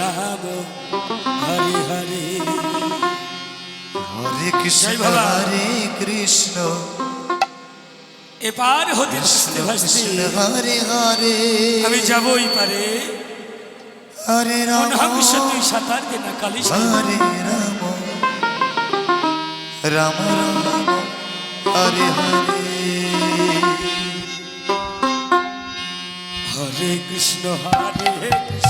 রাম হরে হরে। হরে কৃষ্ণ হরে কৃষ্ণ। এপার হতে হরে হরে। আমি যাবই পারে হরে রাম। হংস তুই সাঁতার দে না কালি হরে রাম। রাম রাম হরে হরে। হরে কৃষ্ণ হরে কৃষ্ণ।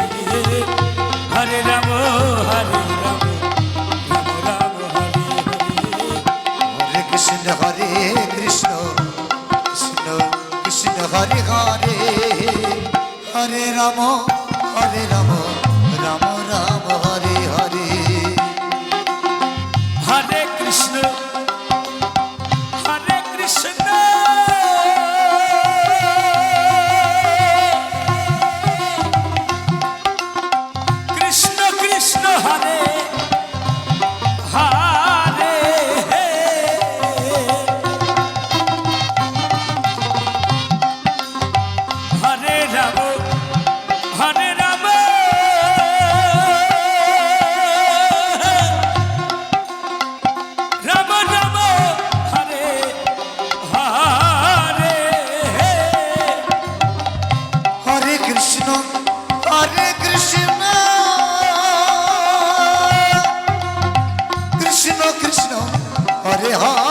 রাম হরে রাম রাম রাম হরে